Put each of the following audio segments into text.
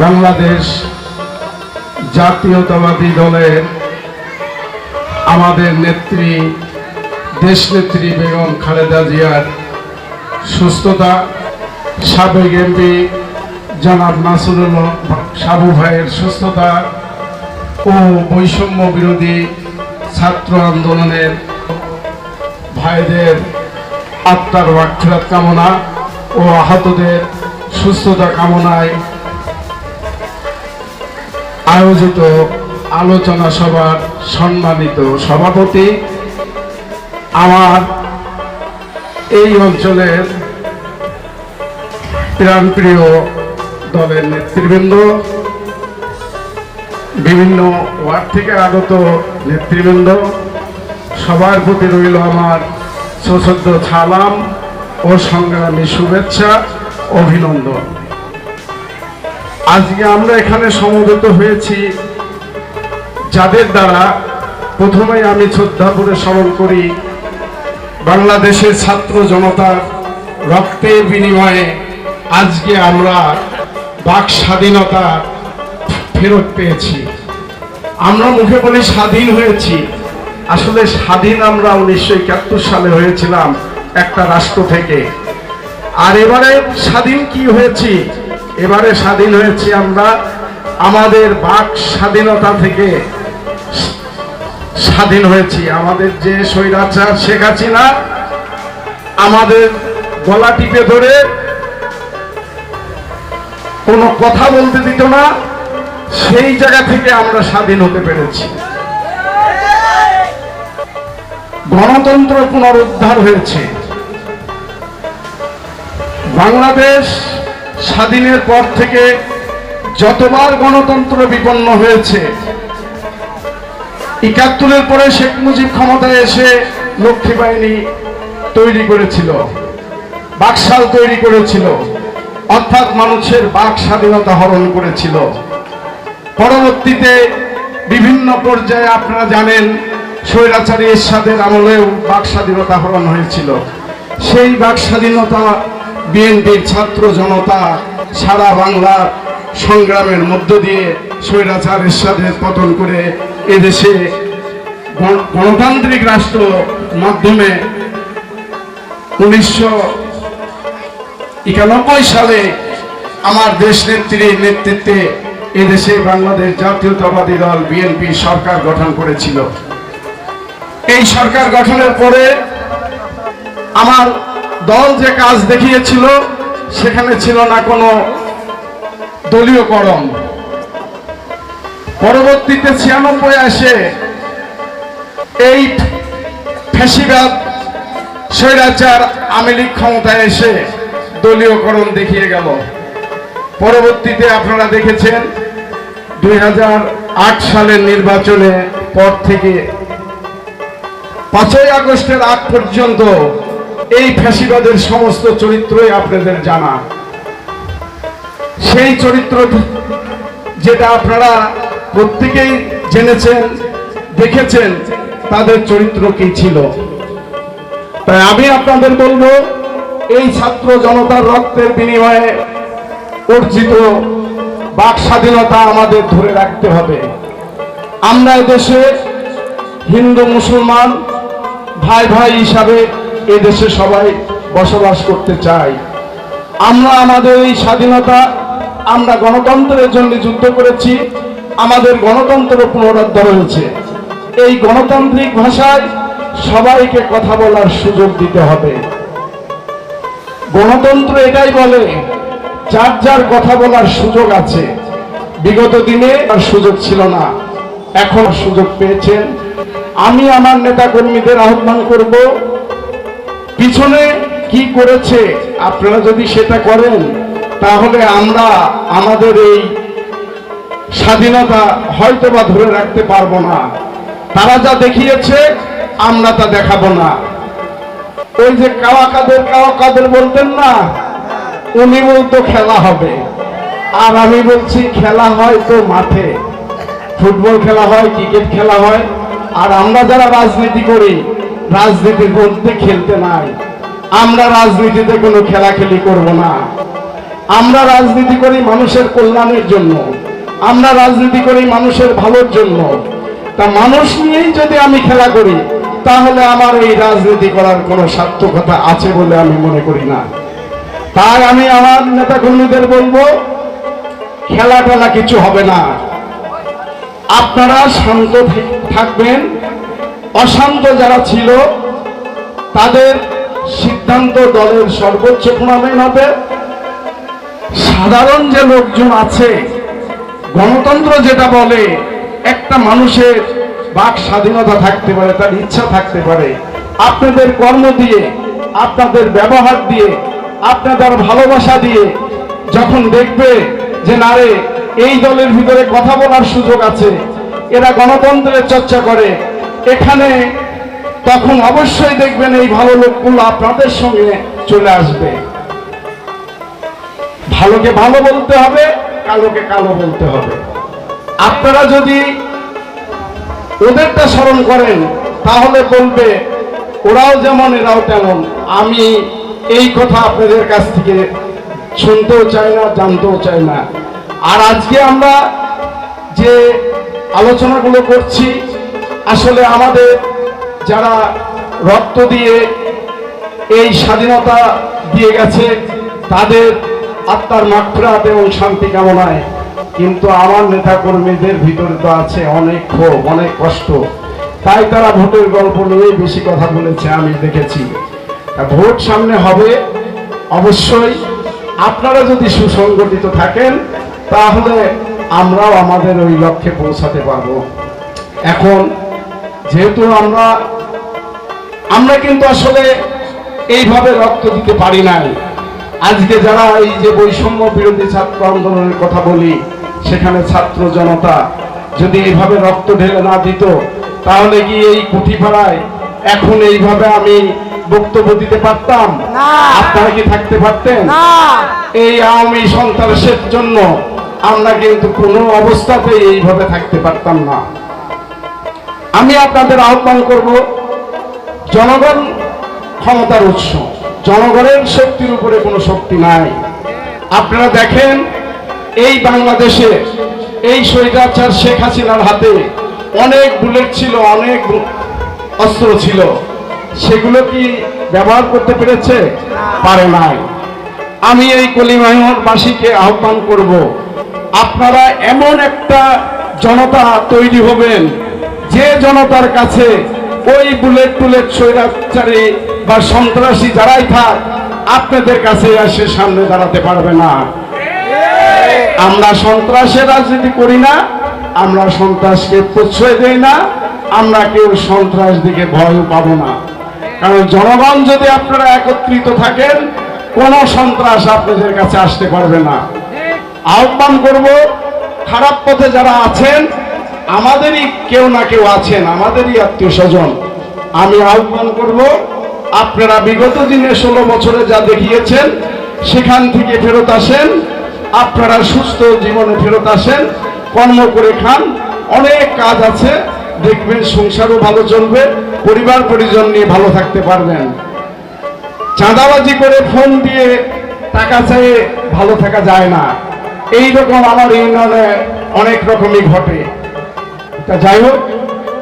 বাংলাদেশ জাতীয়তাবাদী দলের আমাদের নেত্রী দেশনেত্রী বেগম খালেদা জিয়ার সুস্থতা, সাবেক এমপি জনাব নাসুরুল সাবু ভাইয়ের সুস্থতা ও বৈষম্য বিরোধী ছাত্র আন্দোলনের ভাইদের আত্মার ওয়াক্ষরাত কামনা ও আহতদের সুস্থতা কামনায় আয়োজিত আলোচনা সভার সম্মানিত সভাপতি, আমার এই অঞ্চলের প্রাণপ্রিয় দলের নেতৃবৃন্দ, বিভিন্ন ওয়ার্ড থেকে আগত নেতৃবৃন্দ, সবার প্রতি রইল আমার সশ্রদ্ধ সালাম ও সংগ্রামী শুভেচ্ছা, অভিনন্দন। আজকে আমরা এখানে সমবেত হয়েছি যাদের দ্বারা প্রথমেই আমি শ্রদ্ধা করে স্মরণ করি বাংলাদেশের ছাত্র জনতার রক্তের বিনিময়ে আজকে আমরা বাক স্বাধীনতা ফেরত পেয়েছি। আমরা মুখে বলি স্বাধীন হয়েছি। আসলে স্বাধীন আমরা উনিশশো একাত্তর সালে হয়েছিলাম একটা রাষ্ট্র থেকে। আর এবারে স্বাধীন কি হয়েছি? এবারে স্বাধীন হয়েছি আমরা আমাদের বাক স্বাধীনতা থেকে। স্বাধীন হয়েছি। আমাদের যে স্বৈরাচার শেখ হাসিনা আমাদের গলা টিপে ধরে কোনো কথা বলতে দিত না, সেই জায়গা থেকে আমরা স্বাধীন হতে পেরেছি। গণতন্ত্র পুনরুদ্ধার হয়েছে। বাংলাদেশ স্বাধীনের পর থেকে যতবার গণতন্ত্র বিপন্ন হয়েছে, একাত্তরের পরে শেখ মুজিব ক্ষমতায় এসে লক্ষ্মী বাহিনী তৈরি করেছিল, বাকশাল তৈরি করেছিল, অর্থাৎ মানুষের বাক স্বাধীনতা হরণ করেছিল। পরবর্তীতে বিভিন্ন পর্যায়ে আপনারা জানেন, স্বৈরাচারী এরশাদের আমলেও বাক স্বাধীনতা হরণ হয়েছিল। সেই বাক স্বাধীনতা বিএনপির ছাত্র জনতা সারা বাংলার সংগ্রামের মধ্য দিয়ে স্বৈরাচার এরশাদের পতন করে এদেশে গণতান্ত্রিক রাষ্ট্র মাধ্যমে উনিশশো একানব্বই সালে আমার দেশ নেত্রীর নেতৃত্বে এদেশে বাংলাদেশ জাতীয়তাবাদী দল বিএনপি সরকার গঠন করেছিল। এই সরকার গঠনের পরে আমার দল যে কাজ দেখিয়েছিল, সেখানে ছিল না কোনো দলীয়করণ পরবর্তীতে ছিয়ানব্বই আসে এই ফ্যাসিবাদ, স্বৈরাচার আওয়ামী ক্ষমতায় এসে দলীয়করণ দেখিয়ে গেল। পরবর্তীতে আপনারা দেখেছেন, দুই হাজার আট সালের নির্বাচনে পর থেকে পাঁচই আগস্টের আগ পর্যন্ত এই ফ্যাসিবাদের সমস্ত চরিত্রই আপনাদের জানা। সেই চরিত্র যেটা আপনারা প্রত্যেকেই জেনেছেন, দেখেছেন, তাদের চরিত্র কি ছিল? তাই আমি আপনাদের বলব, এই ছাত্র জনতার রক্তের বিনিময়ে অর্জিত বাক স্বাধীনতা আমাদের ধরে রাখতে হবে। আমরা দেশে হিন্দু, মুসলমান ভাই ভাই হিসাবে এদেশে সবাই বসবাস করতে চাই আমরা আমাদের এই স্বাধীনতা আমরা গণতন্ত্রের জন্য যুদ্ধ করেছি, আমাদের গণতন্ত্র পুনরুদ্ধার হয়েছে। এই গণতান্ত্রিক ভাষায় সবাইকে কথা বলার সুযোগ দিতে হবে। গণতন্ত্র এটাই বলে, যার যার কথা বলার সুযোগ আছে। বিগত দিনে আর সুযোগ ছিল না, এখন সুযোগ পেয়েছেন। আমি আমার নেতা কর্মীদের আহ্বান করব পিছনে কি করেছে? আপনারা যদি সেটা করেন, তাহলে আমরা আমাদের এই স্বাধীনতা হয়তো বা ধরে রাখতে পারব না। তারা যা দেখিয়েছে, আমরা তা দেখাবো না। ওই যে কাওয়া কাদের কাওয়া কাদের বলতেন না, উনি বলতো খেলা হবে। আর আমি বলছি, খেলা হয় তো মাঠে। ফুটবল খেলা হয়, ক্রিকেট খেলা হয়। আর আমরা যারা রাজনীতি করি রাজনীতির মধ্যে খেলতে নাই। আমরা রাজনীতিতে কোনো খেলাখেলি করব না। আমরা রাজনীতি করি মানুষের কল্যাণের জন্য। আমরা রাজনীতি করি মানুষের ভালোর জন্য। তা মানুষ নিয়েই যদি আমি খেলা করি, তাহলে আমার এই রাজনীতি করার কোনো সার্থকতা আছে বলে আমি মনে করি না। তাই আমি আমার নেতা কর্মীদের বলব খেলা টেলা কিছু হবে না। আপনারা শান্ত থাকবেন। অশান্ত যারা ছিল, তাদের সিদ্ধান্ত দলের সর্বোচ্চ টুর্নামেন্ট হবে। সাধারণ যে লোকজন আছে, গণতন্ত্র যেটা বলে, একটা মানুষের বাক স্বাধীনতা থাকতে পারে, তার ইচ্ছা থাকতে পারে। আপনাদের কর্ম দিয়ে, আপনাদের ব্যবহার দিয়ে, আপনাদের ভালোবাসা দিয়ে, যখন দেখবে যে নারে এই দলের ভিতরে কথা বলার সুযোগ আছে, এরা গণতন্ত্রের চর্চা করে এখানে তখন অবশ্যই দেখবেন এই ভালো লোকগুলো আপনাদের সঙ্গে চলে আসবে। ভালোকে ভালো বলতে হবে, কালোকে কালো বলতে হবে। আপনারা যদি ওদেরটা স্মরণ করেন, তাহলে বলবে, ওরাও যেমন, এরাও তেমন। আমি এই কথা আপনাদের কাছ থেকে শুনতেও চাই না, জানতেও চাই না। আর আজকে আমরা যে আলোচনাগুলো করছি আসলে আমাদের যারা রক্ত দিয়ে এই স্বাধীনতা দিয়ে গেছে, তাদের আত্মার মাত্রাত এবং শান্তি কামনায়। কিন্তু আমার নেতা কর্মীদের ভিতরে তো আছে অনেক ক্ষোভ, অনেক কষ্ট। তাই তারা ভোটের গল্প নিয়ে বেশি কথা বলেছে, আমি দেখেছি। ভোট সামনে হবে, অবশ্যই। আপনারা যদি সুসংগঠিত থাকেন, তাহলে আমরাও আমাদের ওই লক্ষ্যে পৌঁছাতে পারব। এখন যেহেতু আমরা আমরা কিন্তু আসলে এইভাবে রক্ত দিতে পারি নাই। আজকে যারা এই যে বৈষম্য বিরোধী ছাত্র আন্দোলনের কথা বলি সেখানে ছাত্র জনতা যদি এইভাবে রক্ত ঢেলে না দিত তাহলে কি এই কুঠিপাড়ায় এখন এইভাবে আমি বক্তব্য দিতে পারতাম? আপনারা কি থাকতে পারতেন? এই আওয়ামী সন্ত্রাসের জন্য আমরা কিন্তু কোনো অবস্থাতেই এইভাবে থাকতে পারতাম না। আমি আপনাদের আহ্বান করব, জনগণ ক্ষমতার উৎস, জনগণের শক্তির উপরে কোনো শক্তি নাই। আপনারা দেখেন, এই বাংলাদেশে এই স্বৈরাচার শেখ হাসিনার হাতে অনেক বুলেট ছিল, অনেক অস্ত্র ছিল। সেগুলো কি ব্যবহার করতে পেরেছে? পারে নাই। আমি এই কলিমাহরবাসীকে আহ্বান করব, আপনারা এমন একটা জনতা তৈরি হবেন যে জনতার কাছে ওই বুলেট টুলেট স্বৈরাচারী বা সন্ত্রাসী যারাই থাক, আপনাদের কাছে এসে সামনে দাঁড়াতে পারবে না। আমরা সন্ত্রাসের রাজনীতি করি না, আমরা সন্ত্রাসকে প্রশ্রয় দেই না, আমরা কেউ সন্ত্রাস দিকে ভয় পাবো না। কারণ জনগণ যদি আপনারা একত্রিত থাকেন, কোন সন্ত্রাস আপনাদের কাছে আসতে পারবে না। আহ্বান করব, খারাপ পথে যারা আছেন আমাদেরই কেউ না কেউ আছেন, আমাদেরই আত্মীয় স্বজন। আমি আহ্বান করব, আপনারা বিগত দিনে ষোলো বছরে যা দেখিয়েছেন, সেখান থেকে ফেরত আসেন। আপনারা সুস্থ জীবনে ফেরত আসেন, কর্ম করে খান। অনেক কাজ আছে, দেখবেন সংসারও ভালো চলবে, পরিবার পরিজন নিয়ে ভালো থাকতে পারবেন। চাঁদাবাজি করে ফোন দিয়ে টাকা চাইয়ে ভালো থাকা যায় না। এই রকম আমার ইউনিয়নে অনেক রকমই ঘটে। তা যাই হোক,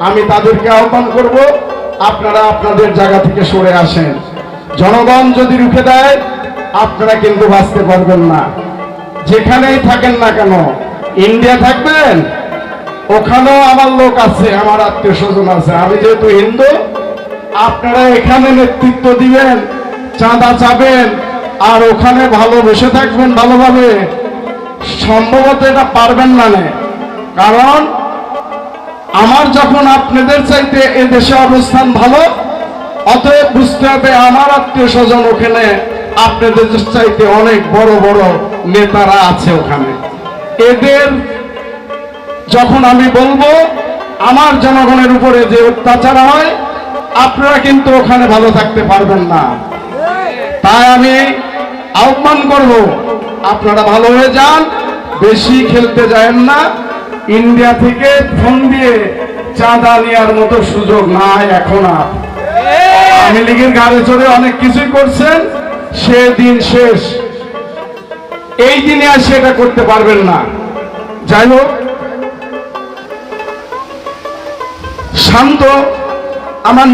আমি তাদেরকে আহ্বান করব, আপনারা আপনাদের জায়গা থেকে সরে আসেন। জনগণ যদি রুখে দেয়, আপনারা কিন্তু বাঁচতে পারবেন না। যেখানেই থাকেন না কেন, ইন্ডিয়া থাকবেন? ওখানেও আমার লোক আছে, আমার আত্মীয় স্বজন আছে। আমি যেহেতু হিন্দু, আপনারা এখানে নেতৃত্ব দিবেন, চাঁদা চাবেন, আর ওখানে ভালো বসে থাকবেন ভালোভাবে। সম্ভবত এটা পারবেন না। কারণ আমার যখন আপনাদের চাইতে এ দেশে অবস্থান ভালো, অতএব বুঝতে হবে আমার আত্মীয় স্বজন ওখানে আপনাদের চাইতে অনেক বড় বড় নেতারা আছে ওখানে। এদের যখন আমি বলব, আমার জনগণের উপরে যে অত্যাচার হয়, আপনারা কিন্তু ওখানে ভালো থাকতে পারবেন না। তাই আমি আহ্বান করব, আপনারা ভালো হয়ে যান, বেশি খেলতে যায়েন না। ইন্ডিয়া থেকে ফোন দিয়ে চাঁদা নেওয়ার মতো সুযোগ নাই এখন আর। আওয়ামী লীগের গাড়ি চড়ে অনেক কিছুই করছেন, সে দিন শেষ। এই দিনে আর সেটা করতে পারবেন না। যাই হোক, শান্ত, আমার